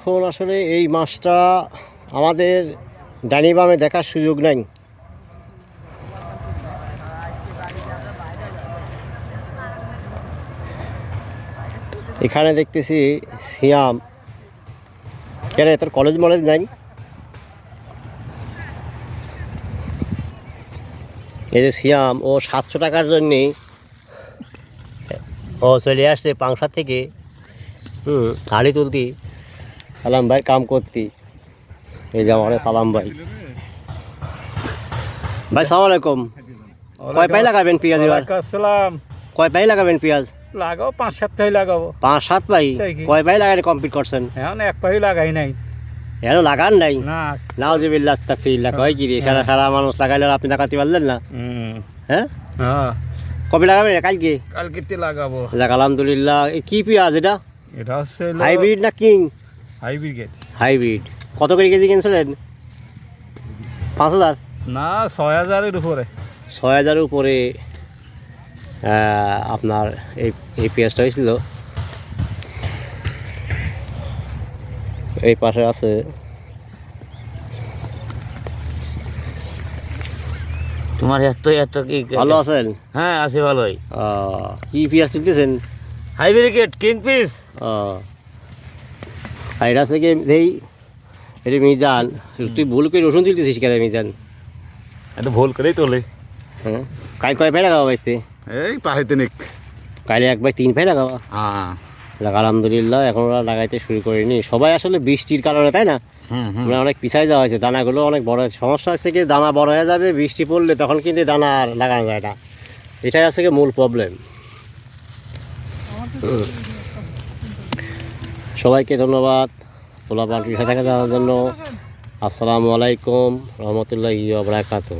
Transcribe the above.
এখন আসলে এই মাছটা আমাদের ডানি বামে দেখার সুযোগ নাই। এখানে দেখতেছি সিয়াম। কেন তোর কলেজ মলেজ নাই? এই যে সিয়াম, ও সাতশো টাকার জন্যে ও চলে আসছে পাংশা থেকে, হুম হাড়ি তুলতি। সালাম ভাই কাম করতি। এই যে আমার সালাম ভাই। ভাই সালাম আলাইকুম। কয় পাই লাগাবেন পেঁয়াজ এবার? আসসালাম। কয় পাই লাগাবেন পেঁয়াজ? লাগাও পাঁচ সাত পাই লাগাবো। পাঁচ সাত পাই? কয় পাই লাগাই কমপ্লিট করছেন? এখন এক পাই লাগাই নাই। এর লাগান নাই? না। নাও যে বিল্লাহ তাফিল্লা কয় কি রে সারা সারা মানুষ লাগাইলে আপনি লাগাতে পারলেন না? হ্যাঁ? হ্যাঁ। কবে লাগাবেন কালকে? কালকেতে লাগাবো। আলহামদুলিল্লাহ কি পেঁয়াজ এটা? এটা হচ্ছে হাইব্রিড না কিং? Hybrid hybrid. কত করে কেজি কিনছিলেন? পাঁচ হাজার? না ছয় হাজারের উপরে। ছয় হাজারের উপরে আপনার এই এই পেঁয়াজটা হয়েছিল। এই পাশে আছে। তোমার এত এত কি ভালো আছেন? হ্যাঁ আছি ভালোই। আহ, কি পেঁয়াজ তুলতেছেন? হাইব্রিকেট কিং পিস। আহ, আর এটা থেকে এই এটা মিজান তুই ভুল করে রসুন তুলতেছিস কেন মিজান এটা ভুল করেই তোলে। হ্যাঁ। কাল কয় পাই লাগাবো বাইতে এই পাহে তিনিক। কালে এক বাই তিন পাই লাগাবো? হ্যাঁ। আলহামদুলিল্লাহ এখন ওরা লাগাইতে শুরু করেনি। সবাই আসলে বৃষ্টির কারণে তাই না? হুম হুম। মানে অনেক পিছাই যাওয়া হয়েছে দানাগুলো অনেক বড় হয়েছে। সমস্যা হচ্ছে কি দানা বড় হয়ে যাবে বৃষ্টি পড়লে তখন কিন্তু দানা আর লাগানো যায় না। এটাই হচ্ছে কি মূল প্রবলেম সবাইকে ধন্যবাদ। পোলা পাল্টির সাথে থাকার জন্য। আসসালামু আলাইকুম রহমতুল্লাহ বারাকাতুহ।